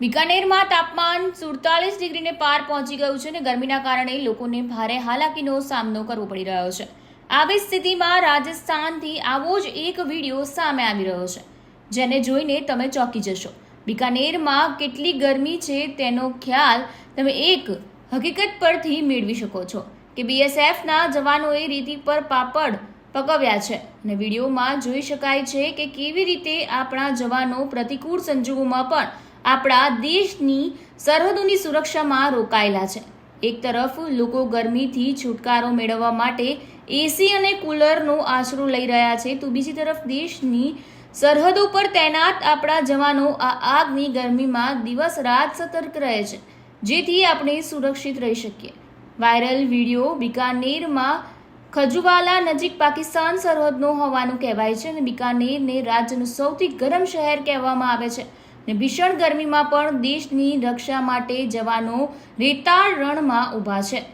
બિકાનેરમાં તાપમાન સુડતાલીસ ડિગ્રીને પાર પહોંચી ગયું છે અને ગરમીના કારણે લોકોને ભારે હાલાકીનો સામનો કરવો પડી રહ્યો છે. આવી સ્થિતિમાં રાજસ્થાનથી આવો જ એક વીડિયો સામે આવી રહ્યો છે. જેને જોઈને તમે ચોંકી જશો. બિકાનેરમાં કેટલી ગરમી છે તેનો ખ્યાલ તમે એક હકીકત પરથી મેળવી શકો છો કે બીએસએફના જવાનોએ રીતિ પર પાપડ પકવ્યા છે. અને વિડીયોમાં જોઈ શકાય છે કે કેવી રીતે આપણા જવાનો પ્રતિકૂળ સંજોગોમાં પણ આપણા દેશની સરહદોની સુરક્ષામાં રોકાયેલા છે. એક તરફ, લોકો ગરમીથી છુટકારો મેળવવા માટે એસી અને કુલરનો આશરો લઈ રહ્યા છે, તો બીજી તરફ દેશની સરહદો પર તૈનાત આપણા જવાનો આ આગની ગરમીમાં દિવસ રાત સતર્ક રહે છે, જેથી આપણે સુરક્ષિત રહી શકીએ. વાયરલ વીડિયો બિકાનેરમાં ખજુવાલા નજીક પાકિસ્તાન સરહદનો હોવાનું કહેવાય છે અને બિકાનેરને રાજ્યનું સૌથી ગરમ શહેર કહેવામાં આવે છે. અને ભીષણ ગરમીમાં પણ દેશની રક્ષા માટે જવાનો રેતાળ રણમાં ઊભા છે.